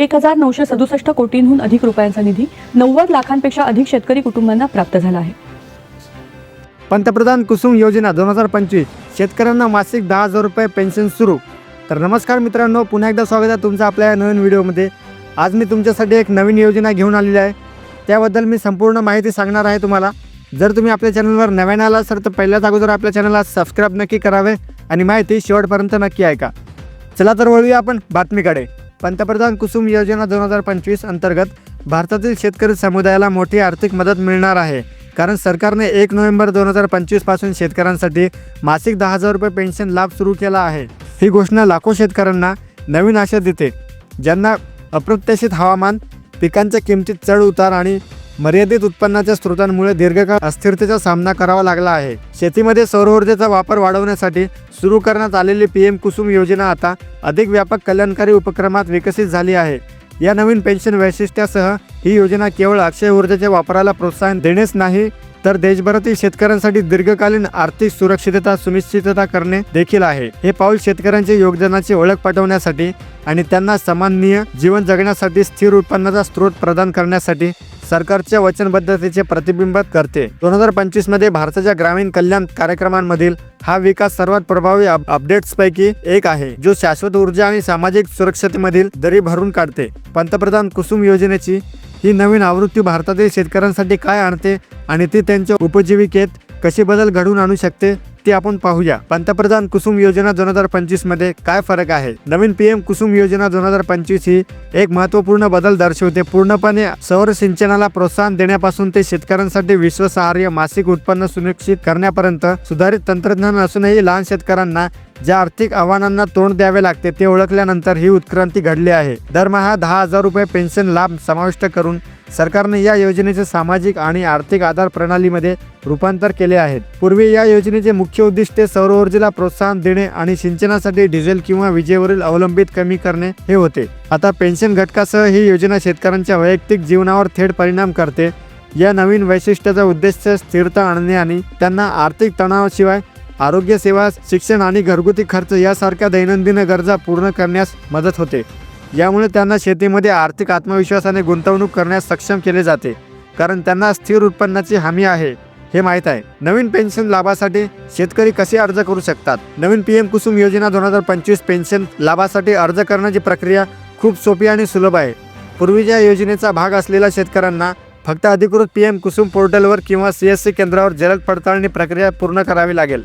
एक हजार नऊशे सदुसष्ट कोटींहून अधिक रुपयांचा निधी नव्वद लाखांपेक्षा अधिक शेतकरी कुटुंबांना प्राप्त झाला आहे. पंतप्रधान कुसुम योजना दोन हजार पंचवीस. शेतकऱ्यांना मासिक दहा हजार रुपये पेन्शन सुरू. तर नमस्कार मित्रांनो पुन्हा एकदा स्वागत आहे तुमचं आपल्या या नवीन व्हिडिओमध्ये. आज मी तुमच्यासाठी एक नवीन योजना घेऊन आलेली आहे. त्याबद्दल मी संपूर्ण माहिती सांगणार आहे तुम्हाला. जर तुम्ही आपल्या चॅनलवर नव्याने आला असाल तर पहिल्याच अगोदर आपल्या चॅनलला सबस्क्राईब नक्की करावे आणि माहिती शेवटपर्यंत नक्की ऐका. चला तर वळूया आपण बातमीकडे. पंतप्रधान कुसुम योजना दोन हजार पंचवीस अंतर्गत भारतातील शेतकरी समुदायाला मोठी आर्थिक मदत मिळणार आहे. कारण सरकारने एक नोव्हेंबर दोन हजार पंचवीसपासून शेतकऱ्यांसाठी मासिक दहा हजार रुपये पेन्शन लाभ सुरू केला आहे. ही घोषणा लाखो शेतकऱ्यांना नवीन आशा देते ज्यांना अप्रत्याशित हवामान पिकांच्या किमतीत चढ उतार आणि मर्यादित उत्पन्नाच्या स्रोतांमुळे दीर्घकाळ अस्थिरतेचा सामना करावा लागला आहे. शेतीमध्ये सौर ऊर्जेचा वापर वाढवण्यासाठी सुरू करण्यात आलेली पी एम कुसुम योजना आता अधिक व्यापक कल्याणकारी उपक्रमात विकसित झाली आहे. या नवीन पेन्शन वैशिष्ट्यासह ही योजना केवळ अक्षय ऊर्जेच्या वापराला प्रोत्साहन देणेच नाही तर देशभरातील शेतकऱ्यांसाठी दीर्घकालीन आर्थिक सुरक्षितता सुनिश्चितता करणे देखील आहे. हे पाऊल शेतकऱ्यांच्या योगदानाची ओळख पटवण्यासाठी आणि त्यांना सामान्य जीवन जगण्यासाठी स्थिर उत्पन्नाचा स्रोत प्रदान करण्यासाठी सरकारच्या वचनबद्धतेचे प्रतिबिंबित करते. दोन हजार पंचवीसमध्ये भारताच्या ग्रामीण कल्याण कार्यक्रमांमधील हा विकास सर्वात प्रभावी अप- अपडेट्सपैकी एक आहे जो शाश्वत ऊर्जा आणि सामाजिक सुरक्षतेमधील दरी भरून काढते. पंतप्रधान कुसुम योजनेची ही नवीन आवृत्ती भारतातील शेतकऱ्यांसाठी काय आणते आणि ती त्यांच्या उपजीविकेत कसे बदल घडवून आणू शकते? ते आपण पाहूया. पंतप्रधान कुसुम योजना दोन हजार पंचवीसमध्ये काय फरक आहे? नवीन पीएम कुसुम योजना दोन हजार पंचवीस ही एक महत्त्वपूर्ण बदल दर्शवते. पूर्णपणे सौर सिंचनाला प्रोत्साहन देण्यापासून ते शेतकऱ्यांसाठी विश्वासार्ह मासिक उत्पन्न सुनिश्चित करण्यापर्यंत सुधारित तंत्रज्ञान असूनही लहान शेतकऱ्यांना ज्या आर्थिक आव्हानांना तोंड द्यावे लागते ते ओळखल्यानंतर ही उत्क्रांती घडली आहे. दरमहा दहा हजार रुपये पेन्शन लाभ समाविष्ट करून सरकारने या योजनेचे सामाजिक आणि आर्थिक आधार प्रणालीमध्ये रूपांतर केले आहेत. पूर्वी या योजनेचे मुख्य उद्दिष्ट सौर ऊर्जेला प्रोत्साहन देणे आणि सिंचनासाठी डिझेल किंवा विजेवरील अवलंबित कमी करणे हे होते. आता पेन्शन घटकासह ही योजना शेतकऱ्यांच्या वैयक्तिक जीवनावर थेट परिणाम करते. या नवीन वैशिष्ट्याचा उद्देश स्थिरता आणणे आणि त्यांना आर्थिक तणावाशिवाय आरोग्यसेवा शिक्षण आणि घरगुती खर्च यासारख्या दैनंदिन गरजा पूर्ण करण्यास मदत होते. यामुळे त्यांना शेतीमध्ये आर्थिक आत्मविश्वासाने गुंतवणूक करण्यास सक्षम केले जाते. कारण त्यांना स्थिर उत्पन्नाची हमी आहे हे माहीत आहे. नवीन पेन्शन लाभासाठी शेतकरी कसे अर्ज करू शकतात? नवीन पीएम कुसुम योजना दोन हजार पंचवीस पेन्शन लाभासाठी अर्ज करण्याची प्रक्रिया खूप सोपी आणि सुलभ आहे. पूर्वीच्या योजनेचा भाग असलेल्या शेतकऱ्यांना फक्त अधिकृत पीएम कुसुम पोर्टलवर किंवा सी एस सी केंद्रावर जलद पडताळणी प्रक्रिया पूर्ण करावी लागेल.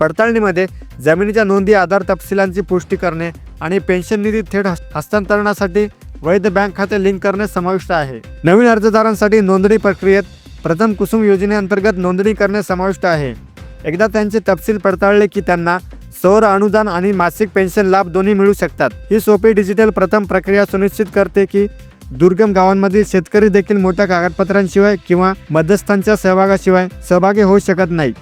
पडताळणीमध्ये जमिनीच्या नोंदी आधार तपशिलांची पुष्टी करणे आणि पेन्शन निधी थेट हस्तांतरणासाठी वैध बँक खाते लिंक करणे समाविष्ट आहे. नवीन अर्जदारांसाठी नोंदणी प्रक्रियेत प्रथम कुसुम योजनेअंतर्गत नोंदणी करणे समाविष्ट आहे. एकदा त्यांचे तपशील पडताळले की त्यांना सौर अनुदान आणि मासिक पेन्शन लाभ दोन्ही मिळू शकतात. ही सोपी डिजिटल प्रथम प्रक्रिया सुनिश्चित करते की दुर्गम गावांमधील शेतकरी देखील मोठ्या कागदपत्रांशिवाय किंवा मध्यस्थांच्या सहभागाशिवाय सहभागी होऊ शकत नाही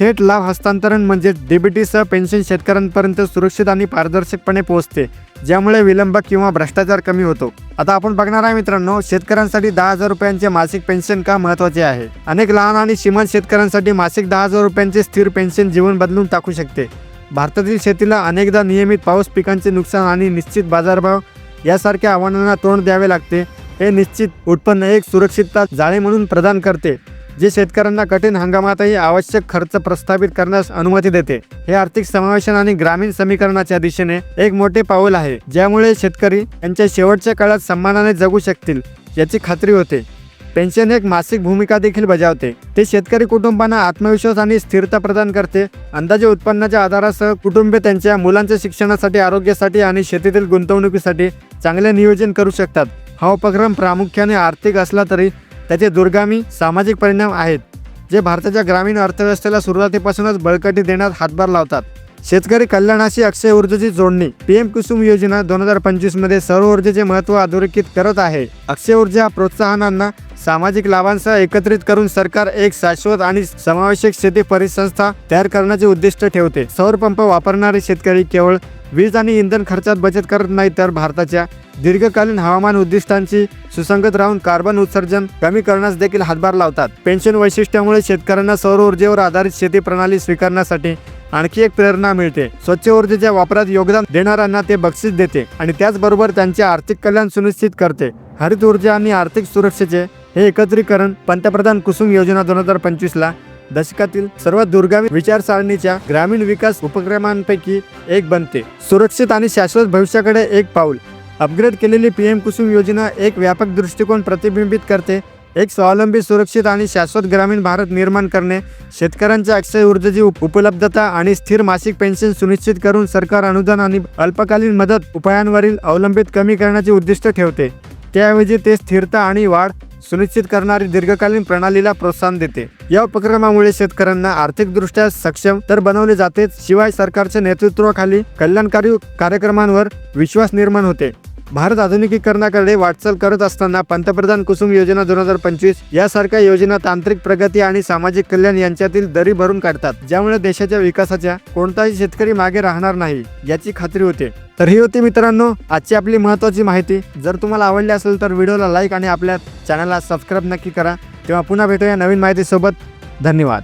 थेट लाभ हस्तांतरण म्हणजे डीबीटीसह पेन्शन शेतकऱ्यांपर्यंत सुरक्षित आणि पारदर्शकपणे पोहोचते ज्यामुळे विलंब किंवा भ्रष्टाचार कमी होतो. आता आपण बघणार आहे मित्रांनो शेतकऱ्यांसाठी दहा हजार रुपयांचे मासिक पेन्शन का महत्त्वाचे आहे? अनेक लहान आणि श्रीमंत शेतकऱ्यांसाठी मासिक दहा हजार रुपयांचे स्थिर पेन्शन जीवन बदलून टाकू शकते. भारतातील शेतीला अनेकदा नियमित पाऊस पिकांचे नुकसान आणि निश्चित बाजारभाव यासारख्या आव्हानांना तोंड द्यावे लागते. हे निश्चित उत्पन्न एक सुरक्षितता जाळे म्हणून प्रदान करते. जे शेतकऱ्यांना कठीण हंगामातही आवश्यक खर्च प्रस्थापित करण्यास अनुमती देते. हे आर्थिक समावेशन आणि ग्रामीण समीकरणाच्या दिशेने एक मोठे पाऊल आहे ज्यामुळे शेतकरी यांच्या शेवटच्या काळात सन्मानाने जगू शकतील याची खात्री होते. पेन्शन एक मासिक भूमिका देखील बजावते. ते शेतकरी कुटुंबांना आत्मविश्वास आणि स्थिरता प्रदान करते. अंदाजे उत्पन्नाच्या आधारासह कुटुंबे त्यांच्या मुलांच्या शिक्षणासाठी आरोग्यासाठी आणि शेतीतील गुंतवणुकीसाठी चांगले नियोजन करू शकतात. हा उपक्रम प्रामुख्याने आर्थिक असला तरी त्याचे दुर्गामी सामाजिक परिणाम आहेत जे भारताच्या ग्रामीण अर्थव्यवस्थेला सुरुवातीपासूनच बळकटी देण्यात हातभार लावतात. शेतकरी कल्याणाशी अक्षय ऊर्जेची जोडणी पीएम कुसुम योजना दोन हजार पंचवीसमध्ये सौर ऊर्जेचे महत्त्व अधोरेखित करत आहे. अक्षय ऊर्जा प्रोत्साहनांना सामाजिक लाभांसह एकत्रित करून सरकार एक शाश्वत आणि समावेशक शेती परिसंस्था तयार करण्याचे उद्दिष्ट ठेवते. सौर पंप वापरणारे शेतकरी केवळ वीज आणि इंधन खर्चात बचत करत नाही तर भारताच्या दीर्घकालीन हवामान उद्दिष्टांची सुसंगत राहून कार्बन उत्सर्जन कमी करण्यास देखील हातभार लावतात. पेन्शन वैशिष्ट्यामुळे शेतकऱ्यांना सौर ऊर्जेवर आधारित शेती प्रणाली स्वीकारण्यासाठी आणखी एक प्रेरणा मिळते. स्वच्छ ऊर्जेच्या वापरात योगदान देणाऱ्यांना ते बक्षीस देते आणि त्याचबरोबर त्यांचे आर्थिक कल्याण सुनिश्चित करते. हरित ऊर्जा आणि आर्थिक सुरक्षेचे हे एकत्रीकरण पंतप्रधान कुसुम योजना दोन हजार पंचवीसला दशकातील सर्वात दुर्गामी विचारसरणीच्या ग्रामीण विकास उपक्रमांपैकी एक बनते. सुरक्षित आणि शाश्वत भविष्याकडे एक पाऊल. अपग्रेड केलेली पी एम कुसुम योजना एक व्यापक दृष्टिकोन प्रतिबिंबित करते. एक स्वावलंबी सुरक्षित आणि शाश्वत ग्रामीण भारत निर्माण करणे शेतकऱ्यांच्या अक्षय ऊर्जेची उप- उपलब्धता आणि स्थिर मासिक पेन्शन सुनिश्चित करून सरकार अनुदान आणि अल्पकालीन मदत उपायांवरील अवलंबित कमी करण्याचे उद्दिष्ट ठेवते. त्याऐवजी ते स्थिरता आणि वाढ सुनिश्चित करणारी दीर्घकालीन प्रणालीला प्रोत्साहन देते. या उपक्रमामुळे शेतकऱ्यांना आर्थिकदृष्ट्या सक्षम तर बनवले जातेच शिवाय सरकारच्या नेतृत्वाखाली कल्याणकारी कार्यक्रमांवर विश्वास निर्माण होते. भारत आधुनिकीकरणाकडे वाटचाल करत असताना पंतप्रधान कुसुम योजना दोन हजार पंचवीस यासारख्या योजना तांत्रिक प्रगती आणि सामाजिक कल्याण यांच्यातील दरी भरून काढतात ज्यामुळे देशाच्या विकासाच्या कोणताही शेतकरी मागे राहणार नाही याची खात्री होते. तर ही होती मित्रांनो आजची आपली महत्त्वाची माहिती. जर तुम्हाला आवडली असेल तर व्हिडिओला लाईक आणि आपल्या चॅनलला सबस्क्राईब नक्की करा. तेव्हा पुन्हा भेटूया नवीन माहितीसोबत. धन्यवाद.